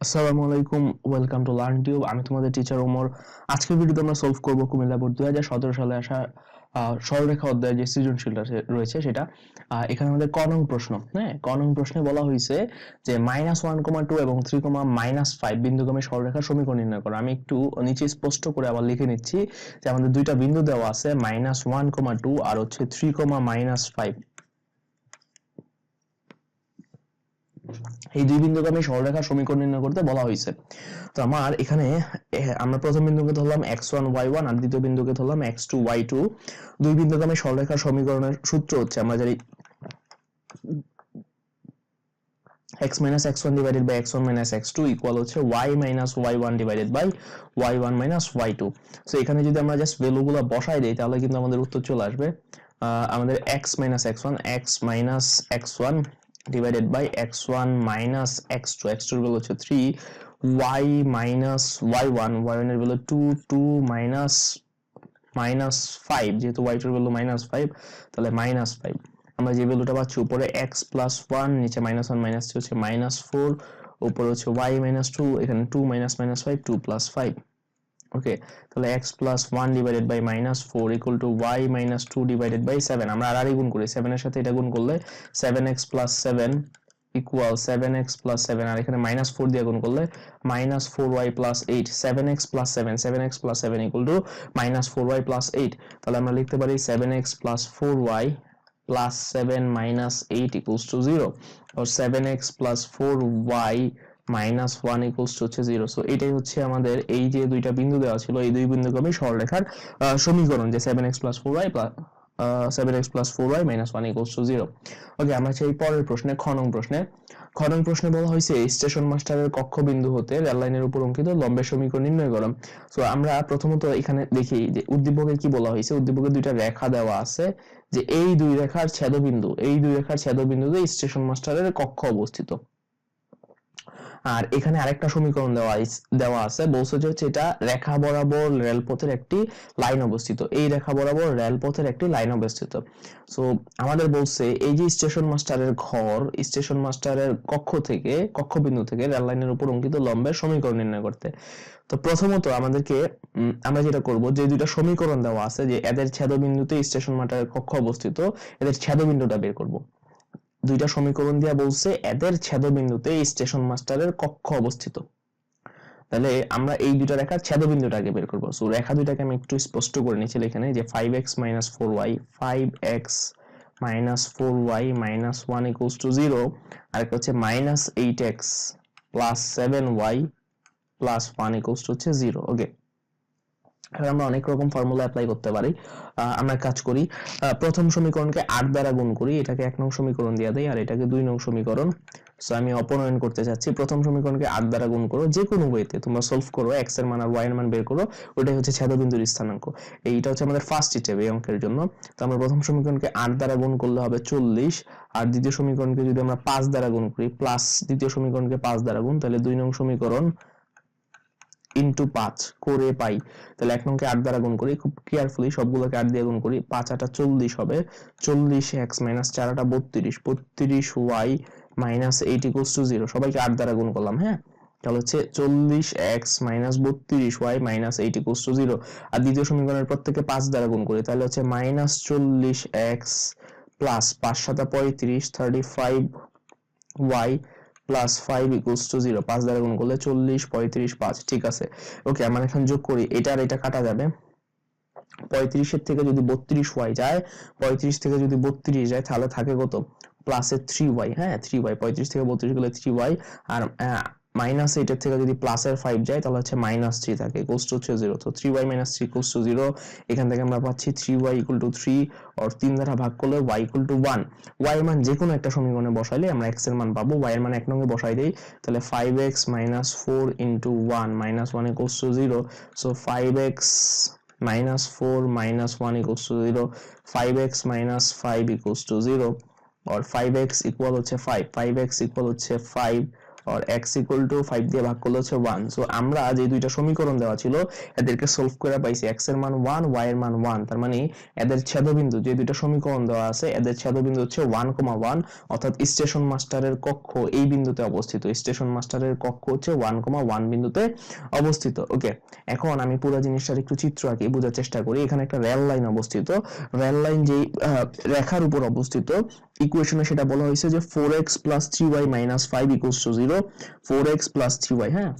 আসসালামু আলাইকুম welcome to learn tube আমি তোমাদের টিচার ওমর। আজকের ভিডিওতে আমরা সলভ করব কুমিল্লা বোর্ড দুই হাজার সতেরো সালে আসা সরলরেখা অধ্যায়ের যে সৃজনশীলটা রয়েছে সেটা। এখানে আমাদের ক নং প্রশ্ন হ্যাঁ? ক নং প্রশ্নে বলা হয়েছে যে মাইনাস ওয়ান কমা টু এবং থ্রি কমা মাইনাস ফাইভ বিন্দুগামী সরলরেখার সমীকরণ নির্ণয় করো। আমি একটু নিচে স্পষ্ট করে আবার লিখে নিচ্ছি যে আমাদের দুইটা বিন্দু দেওয়া আছে মাইনাস ওয়ান কমা টু আর হচ্ছে থ্রি কমা মাইনাস ফাইভ এই দুই বিন্দুগামী সরলরেখার সমীকরণ নির্ণয় করতে বলা হয়েছে। তো আমার এখানে আমরা প্রথম বিন্দুকে ধরলাম এক্স ওয়ান ওয়াই ওয়ান আর দ্বিতীয় বিন্দুকে ধরলাম এক্স টু ওয়াই টু দুই বিন্দুগামী সরলরেখার সমীকরণের সূত্র হচ্ছে আমরা জানি x minus x1 divided by x1 minus x2 equal হচ্ছে y minus y1 divided by y1 minus y2 so এখানে যদি আমরা জাস্ট ভ্যালুগুলো বসাই দেই, তাহলে কিন্তু আমাদের উত্তর চলে আসবে। আমাদের x minus x1 x minus x1 divided by x1 minus x2 x2 এর ভ্যালু হচ্ছে 3 y minus y1 y1 এর ভ্যালু 2 2 minus মাইনাস ফাইভ যেহেতু y2 এর ভ্যালু মাইনাস ফাইভ তাহলে মাইনাস ফাইভ আমরা যে ভ্যালুটা পাচ্ছি, উপরে এক্স প্লাস ওয়ান নিচে মাইনাস ওয়ান মাইনাস থ্রি হচ্ছে মাইনাস ফোর উপরে হচ্ছে ওয়াই মাইনাস টু এখানে two minus minus five two plus five okay তাহলে x plus one divided by minus four equal to y minus two divided by আমরা গুণ করি। সেভেনের সাথে এটা গুণ করলে seven x plus seven equal seven x plus আর এখানে মাইনাস ফোর দিয়ে গুণ করলে minus four y plus eight seven x plus seven seven x plus seven equal to minus y eight তাহলে আমরা লিখতে পারি seven x plus four y plus seven minus eight equals to x plus four y minus one equals to হচ্ছে zero so এটাই হচ্ছে আমাদের এই যে দুইটা বিন্দু দেওয়া ছিল এই দুই বিন্দুগামী সরলরেখার আহ, সমীকরণ যে seven x plus four y seven x plus four y minus one equals to zero okay আমরা সেই পরের প্রশ্নে খ নং প্রশ্নে। খ নং প্রশ্নে বলা হয়েছে স্টেশন মাস্টারের কক্ষ বিন্দু হতে রেল লাইনের উপর অঙ্কিত লম্বের সমীকরণ নির্ণয় করো। সো আমরা প্রথমত এখানে দেখি যে উদ্দীপকে কি বলা হয়েছে উদ্দীপকে দুইটা রেখা দেওয়া আছে যে এই দুই রেখার ছেদবিন্দু এই দুই রেখার ছেদবিন্দুতে স্টেশন মাস্টারের কক্ষ অবস্থিত। আর এখানে আরেকটা সমীকরণ দেওয়া দেওয়া আছে, বলছে যে হচ্ছে এটা রেখা বরাবর রেলপথের একটি লাইন অবস্থিত। এই রেখা বরাবর রেলপথের একটি লাইন অবস্থিত। সো আমাদের বলছে এই যে স্টেশন মাস্টারের ঘর স্টেশন মাস্টারের কক্ষ থেকে, কক্ষবিন্দু থেকে রেল লাইনের উপর অঙ্কিত লম্বের সমীকরণ নির্ণয় করতে। তো প্রথমত আমাদেরকে আমরা যেটা করব, যে দুইটা সমীকরণ দেওয়া আছে, যে এদের ছেদবিন্দুতে স্টেশন মাস্টারের কক্ষ অবস্থিত, এদের ছেদবিন্দুটা বের করব। দুইটা সমীকরণ দিয়া বলছে, এদের ছেদবিন্দুতে স্টেশন মাস্টারের কক্ষ অবস্থিত। তাহলে আমরা এই দুইটা রেখার ছেদবিন্দুটা আগে বের করব। সো রেখা দুইটাকে আমি একটু স্পষ্ট করে নিচ্ছি এখানে যে five x minus four y five x minus four y minus one equals to zero আর একটা হচ্ছে minus eight x plus seven y plus one equals to হচ্ছে জিরো ওকে আমরা অনেক রকম ফর্মুলা অ্যাপ্লাই করতে পারি। আমরা কাজ করি প্রথম সমীকরণকে আট দ্বারা গুণ করি, এটাকে এক নং সমীকরণ দিয়ে দেই, আর এটাকে দুই নং সমীকরণ। সো আমি অপনয়ন করতে চাচ্ছি, প্রথম সমীকরণকে আট দ্বারা গুণ করো যে কোনো ওয়েতে তোমরা সলভ করো এক্সের মান আর ওয়াই এর মান বের করো, ওটাই হচ্ছে ছেদবিন্দুর স্থানাঙ্ক। এইটা হচ্ছে আমাদের ফার্স্ট স্টেপ এই অঙ্কের জন্য। তো আমরা প্রথম সমীকরণকে আট দ্বারা গুণ করলে হবে চল্লিশ, আর দ্বিতীয় সমীকরণকে যদি আমরা পাঁচ দ্বারা গুণ করি প্লাস দ্বিতীয় সমীকরণকে পাঁচ দ্বারা গুণ, তাহলে দুই নং সমীকরণ ইন্টু পাঁচ করে পাই। তাহলে এক নংকে আট দ্বারা গুণ করি, খুব কেয়ারফুলি সবগুলোকে আট দিয়ে গুণ করি, পাঁচ আটা চল্লিশ হবে। চল্লিশ এক্স মাইনাস চার আটা বত্রিশ বত্রিশ y minus eight equals to zero সবাইকে আট দ্বারা গুণ করলাম হ্যাঁ? তাহলে হচ্ছে চল্লিশ এক্স মাইনাস বত্রিশ y minus eight equals to zero আর দ্বিতীয় সমীকরণের প্রত্যেকে পাঁচ দ্বারা গুণ করি, তাহলে হচ্ছে মাইনাস চল্লিশ এক্স প্লাস পাঁচ সাতা পঁয়ত্রিশ thirty five y plus five equals to zero পাঁচ দ্বারা গুণ করলে চল্লিশ, পঁয়ত্রিশ, পাঁচ, ঠিক আছে? ওকে আমার এখন যোগ করি, এটা আর এটা কাটা যাবে। পঁয়ত্রিশের থেকে যদি বত্রিশ ওয়াই যায়, পঁয়ত্রিশ থেকে যদি বত্রিশ যায়, তাহলে থাকে কত? প্লাসের থ্রি ওয়াই হ্যাঁ থ্রি ওয়াই পঁয়ত্রিশ থেকে বত্রিশ গেলে থ্রি ওয়াই আর মাইনাস এইটের থেকে যদি প্লাসের ফাইভ যায়, তাহলে হচ্ছে মাইনাস থ্রি থাকে ইকুয়ালস টু হচ্ছে জিরো তো three y minus three equals to zero এখান থেকে আমরা পাচ্ছি three y equal to three আর তিন দ্বারা ভাগ করলে y equal to one y মান যে কোনো একটা সমীকরণে বসাইলে আমরা এক্সের মান পাবো। ওয়াই এর মান এক নঙ্গে বসাই দেই, তাহলে five x minus four into one minus one equals to zero so five x minus 4 minus 1 equals to 0 5x minus 5 equals to 0 or 5x equal হচ্ছে 5 5x equal হচ্ছে 5 আর এক্স ইকুয়াল টু ফাইভ দিয়ে ভাগ করলে হচ্ছে one so আমরা যে দুইটা সমীকরণ দেওয়া ছিল, এদেরকে সলভ করে পাইছি এক্সের মান ওয়ান ওয়াই এর মান ওয়ান তার মানে এদের ছেদবিন্দু, যে দুইটা সমীকরণ দেওয়া আছে, এদের ছেদবিন্দু হচ্ছে ওয়ান কমা ওয়ান অর্থাৎ স্টেশন মাস্টারের কক্ষ এই বিন্দুতে অবস্থিত। স্টেশন মাস্টারের কক্ষ হচ্ছে ওয়ান কমা ওয়ান বিন্দুতে অবস্থিত। ওকে এখন আমি পুরো জিনিসটার একটু চিত্র আঁকি, বোঝার চেষ্টা করি। এখানে একটা রেল লাইন অবস্থিত। রেল লাইন যে রেখার উপর অবস্থিত ইকুয়েশনে সেটা বলা হয়েছে যে four x plus three y minus five equals to zero হ্যাঁ?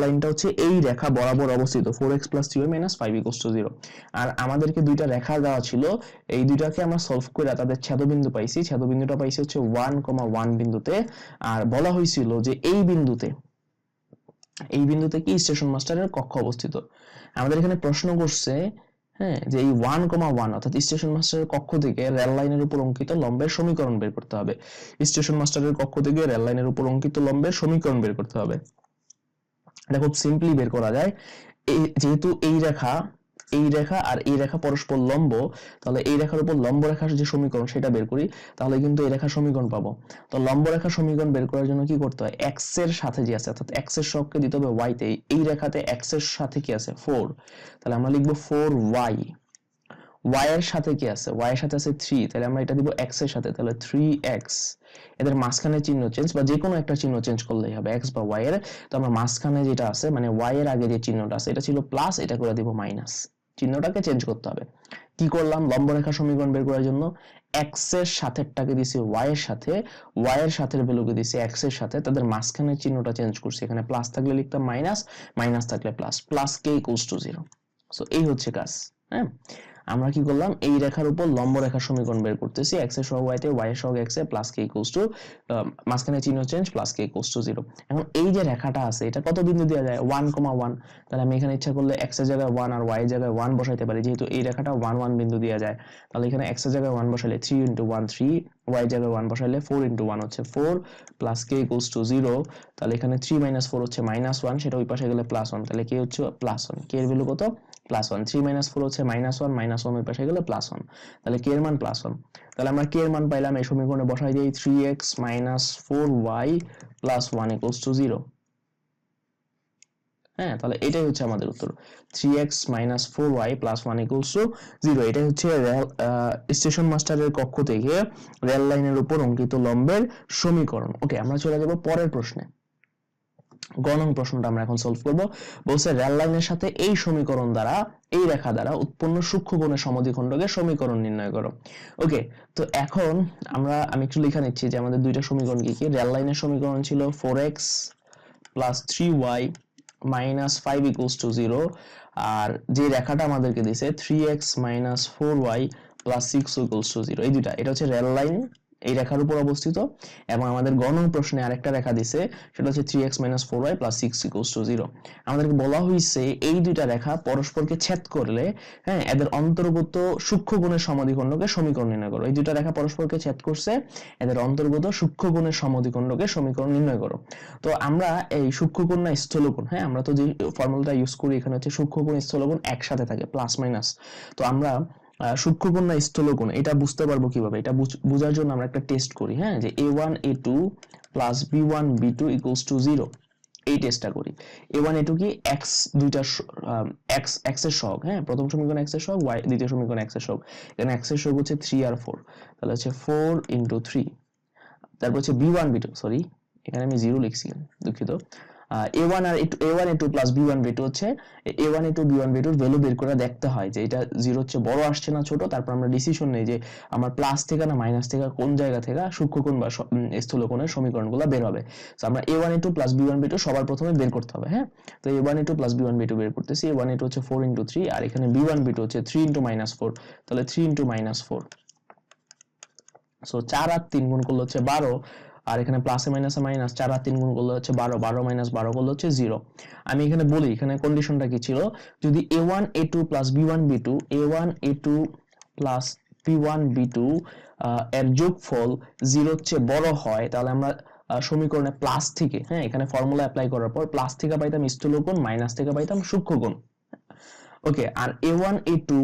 লাইনটা হচ্ছে এই রেখা বরাবর অবস্থিত four x plus three y minus five equals to zero আর আমাদেরকে দুইটা রেখা দেওয়া ছিল, এই দুইটাকে আমরা সলভ করে তাদের ছেদবিন্দু পাইছি। ছেদবিন্দুটা পাইছি হচ্ছে ওয়ান কমা ওয়ান বিন্দুতে। আর বলা হয়েছিল যে এই বিন্দুতে এই বিন্দুতে কি স্টেশন মাস্টারের কক্ষ অবস্থিত। আমাদের এখানে প্রশ্ন করছে হ্যাঁ। যে এই ওয়ান কমা ওয়ান অর্থাৎ স্টেশন মাস্টারের কক্ষ থেকে রেল লাইনের উপর অঙ্কিত লম্বের সমীকরণ বের করতে হবে। স্টেশন মাস্টারের কক্ষ থেকে রেল লাইনের উপর অঙ্কিত লম্বের সমীকরণ বের করতে হবে। এটা খুব সিম্পলি বের করা যায়। যেহেতু এই রেখা এই রেখা আর এই রেখা পরস্পর লম্ব, তাহলে এই রেখার উপর লম্ব রেখার যে সমীকরণ সেটা বের করি, তাহলে কিন্তু এই রেখার সমীকরণ পাবো। তো লম্ব রেখা সমীকরণ বের করার জন্য কি করতে হয়? এক্সের সাথে যে আছে, অর্থাৎ এক্সের সহগকে দিতে হবে ওয়াই তে, এই রেখাতে এক্সের সাথে কি আছে? ফোর তাহলে আমরা লিখব ফোর ওয়াই এর সাথে কি আছে? ওয়াই এর সাথে আছে তাহলে আমরা এটা দিব এক্সের সাথে, তাহলে থ্রি এক্স এদের মাঝখানে চিহ্ন চেঞ্জ বা যে কোনো একটা চিহ্ন চেঞ্জ করলেই হবে এক্স বা ওয়াই এর। তো আমরা মাঝখানে যেটা আছে মানে ওয়াই এর আগে যে চিহ্নটা আছে, এটা ছিল প্লাস এটা করে দিব মাইনাস চিহ্নটাকে চেঞ্জ করতে হবে। কি করলাম? লম্ব রেখা সমীকরণ বের করার জন্য এক্সের সাথেরটাকে দিছি ওয়াই এর সাথে ওয়াই এর সাথে ভ্যালুকে দিছি এক্সের সাথে, তাদের মাঝখানে চিহ্নটা চেঞ্জ করছি। এখানে প্লাস থাকলে লিখতাম মাইনাস মাইনাস থাকলে plus plus k equals to zero so এই হচ্ছে কাজ হ্যাঁ? আমরা কি করলাম? এই রেখার উপর লম্ব রেখার সমীকরণ বের করতেছি। এক্সের সহগ ওয়াইতে ওয়াই এর সহগ এক্স এ প্লাস কে ইকুয়ালস টু মাঝখানে চিহ্ন change plus k equals to zero এখন এই যে রেখাটা আছে, এটা কত বিন্দু দেওয়া যায়? ওয়ান কমা ওয়ান তাহলে আমি এখানে ইচ্ছা করলে এক্সের জায়গায় ওয়ান আর ওয়াই এর জায়গায় ওয়ান বসাইতে পারি। যেহেতু এই রেখাটা ওয়ান ওয়ান বিন্দু দেওয়া যায়, তাহলে এখানে এক্সের জায়গায় one বসাইলে three into one three y জায়গায় ওয়ান বসাইলে ফোর ইন্টু ওয়ান হচ্ছে four plus k equals to zero তাহলে এখানে থ্রি মাইনাস ফোর হচ্ছে মাইনাস ওয়ান সেটা ওই পাশে গেলে প্লাস ওয়ান তাহলে কে হচ্ছে প্লাস ওয়ান কে এর ভ্যালু কত? Plus one three minus four হচ্ছে মাইনাস ওয়ান মাইনাস ওয়ান ওই পাশে গেলে প্লাস ওয়ান তাহলে কে এর মান প্লাস ওয়ান তাহলে আমরা কে এর মান পাইলাম, এই সমীকরণে বসাই দিই three x minus four y plus one equals to zero হ্যাঁ তাহলে এটাই হচ্ছে আমাদের উত্তর। Three x minus four y plus one equals to zero এটাই হচ্ছে রেল স্টেশন মাস্টারের কক্ষ থেকে রেল লাইনের উপর অঙ্কিত লম্বের সমীকরণ। ওকে আমরা চলে যাব পরের প্রশ্নে। গণং প্রশ্নটা আমরা এখন সলভ করব। বলছে রেল লাইনের সাথে এই সমীকরণ দ্বারা, এই রেখা দ্বারা উৎপন্ন সূক্ষ্ম কোণের সমদ্বিখণ্ডকের সমীকরণ নির্ণয় করো। ওকে তো এখন আমরা, আমি একটু লিখে নিচ্ছি যে আমাদের দুইটা সমীকরণ কি কি? রেল লাইনের সমীকরণ ছিল four x plus three y minus five equals to zero আর যে রেখাটা আমাদেরকে দিছে three x minus four y plus six equals to zero এই দুটা এটা হচ্ছে রেল লাইন এই রেখার উপর অবস্থিত এবং আমাদের গণন প্রশ্নে আরেকটা রেখা দিছে, সেটা হচ্ছে three x minus four y plus six equals to zero আমাদেরকে বলা হয়েছে এই দুইটা রেখা পরস্পরকে ছেদ করলে হ্যাঁ এদের অন্তর্গত সূক্ষ্ম গুণের সমাধিখণ্ডকে সমীকরণ নির্ণয় করো। এই দুইটা রেখা পরস্পরকে ছেদ করছে, এদের অন্তর্গত সূক্ষ্ম গুণের সমাধিখণ্ডকে সমীকরণ নির্ণয় করো। তো আমরা এই সূক্ষ্মগুণ না স্থূলগুণ হ্যাঁ আমরা তো যে ফর্মুলাটা ইউজ করি, এখানে হচ্ছে সূক্ষ্মগুণ স্থূলগুণ একসাথে থাকে প্লাস মাইনাস তো আমরা সূক্ষ্মগুণ না স্থূলগুণ এটা বুঝতে পারব কীভাবে? এটা বোঝার জন্য আমরা একটা টেস্ট করি হ্যাঁ? যে a one a two plus b one b two equals to zero এই টেস্টটা করি। এ ওয়ান এ টু কি এক্স দুইটা এক্স এক্সের সহগ হ্যাঁ? প্রথম সমীকরণ এক্সের সহগ ওয়াই দ্বিতীয় সমীকরণ এক্সের সহগ। এখানে এক্সের সহগ হচ্ছে থ্রি আর ফোর তাহলে হচ্ছে ফোর ইন্টু থ্রি তারপর হচ্ছে b one b two sorry এখানে আমি জিরো লিখছি, দুঃখিত। One R a one a two plus b one হচ্ছে a one a two b one value বের করে দেখতে হয় যে এটা জিরো হচ্ছে বড় আসছে না ছোট, তারপর আমরা ডিসিশন নেই যে আমার প্লাস থেকে না মাইনাস থেকে কোন জায়গা থেকে সূক্ষ্মকোণ বা সমীকরণগুলো বের হবে। তো আমরা A one A two plus B one সবার প্রথমে বের করতে হবে হ্যাঁ? তো A one A two plus B one two বের করতেছি এ ওয়ান এ টু হচ্ছে ফোর ইন্টু থ্রি আর এখানে বি ওয়ান বি টু হচ্ছে থ্রি ইন্টু মাইনাস ফোর তাহলে three into minus four so চার আর তিন গুণ করলে হচ্ছে বারো আর এখানে প্লাসে মাইনাসে মাইনাস চার আর তিন গুণ করলে হচ্ছে বারো বারো মাইনাস বারো করলে হচ্ছে জিরো আমি এখানে বলি, এখানে কন্ডিশনটা কি ছিল? যদি A one A two plus B one B two A one A two plus B one B two এর যোগফল জিরোর চেয়ে বড় হয়, তাহলে আমরা সমীকরণে প্লাস থেকে হ্যাঁ এখানে ফর্মুলা অ্যাপ্লাই করার পর প্লাস থেকে পাইতাম স্থূলকোণ মাইনাস থেকে পাইতাম সূক্ষ্মকোণ। Okay R A one A two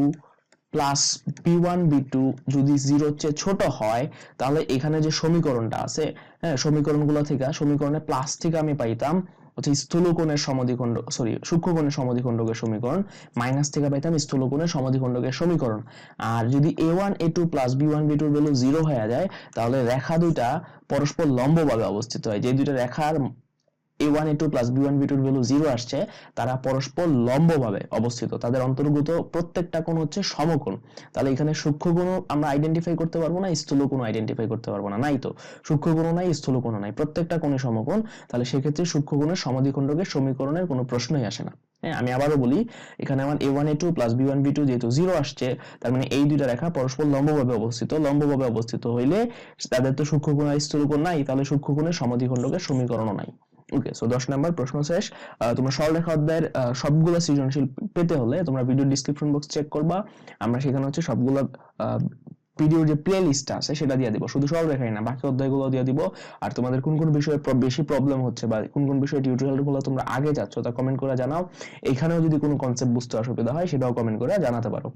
plus B one B two যদি জিরোর চেয়ে ছোট হয়, তাহলে এখানে যে সমীকরণটা আছে হ্যাঁ সমীকরণগুলো থেকে সমীকরণে প্লাস থেকে আমি পাইতাম হচ্ছে স্থূলকোণের সমদ্বিখণ্ড সরি সূক্ষ্মকোণের সমদ্বিখণ্ডকের সমীকরণ মাইনাস থেকে পাইতাম স্থূলকোণের সমদ্বিখণ্ডকের সমীকরণ। আর যদি A one A two plus B one B tour value zero হয়ে যায়, তাহলে রেখা দুইটা পরস্পর লম্বভাবে অবস্থিত হয়। যে দুইটা রেখার A one A two plus B one B tour value zero আসছে, তারা পরস্পর লম্বভাবে অবস্থিত। তাদের অন্তর্গত প্রত্যেকটা কোণ হচ্ছে সমকোণ। তাহলে এখানে সূক্ষ্ম কোণ আমরা আইডেন্টিফাই করতে পারব না, স্থূল কোণ আইডেন্টিফাই করতে পারব না। নাই তো। সূক্ষ্ম কোণ নাই, স্থূল কোণ নাই। প্রত্যেকটা কোণে সমকোণ। তাহলে সেক্ষেত্রে সূক্ষ্ম কোণের সমীকরণের কোনো প্রশ্নই আসে না। হ্যাঁ আমি আবারও বলি, এখানে আমার A one A two plus B one B two যেহেতু জিরো আসছে, তার মানে এই দুইটা রেখা পরস্পর লম্বভাবে অবস্থিত। লম্বভাবে অবস্থিত হইলে তাদের তো সূক্ষ্ম কোণ স্থূল কোণ নাই, তাহলে সূক্ষ্ম কোণের সমাধিখণ্ডকের সমীকরণও নাই। ওকে সো দশ নম্বর প্রশ্ন শেষ। তোমরা সরলরেখা অধ্যায়ের সবগুলো সৃজনশীল পেতে হলে তোমরা ভিডিও ডিসক্রিপশন বক্স চেক করবা। আমরা সেখানে হচ্ছে সবগুলো ভিডিওর যে প্লে লিস্টটা আছে সেটা দিয়ে দিব। শুধু সরলরেখাই না, বাকি অধ্যায়গুলো দিয়ে দিব। আর তোমাদের কোন কোন বিষয়ে বেশি প্রবলেম হচ্ছে বা কোন কোন বিষয়ে টিউটোরিয়ালগুলো তোমরা আগে যাচ্ছ তা কমেন্ট করে জানাও। এখানেও যদি কোনো কনসেপ্ট বুঝতে অসুবিধা হয়, সেটাও কমেন্ট করে জানাতে পারো।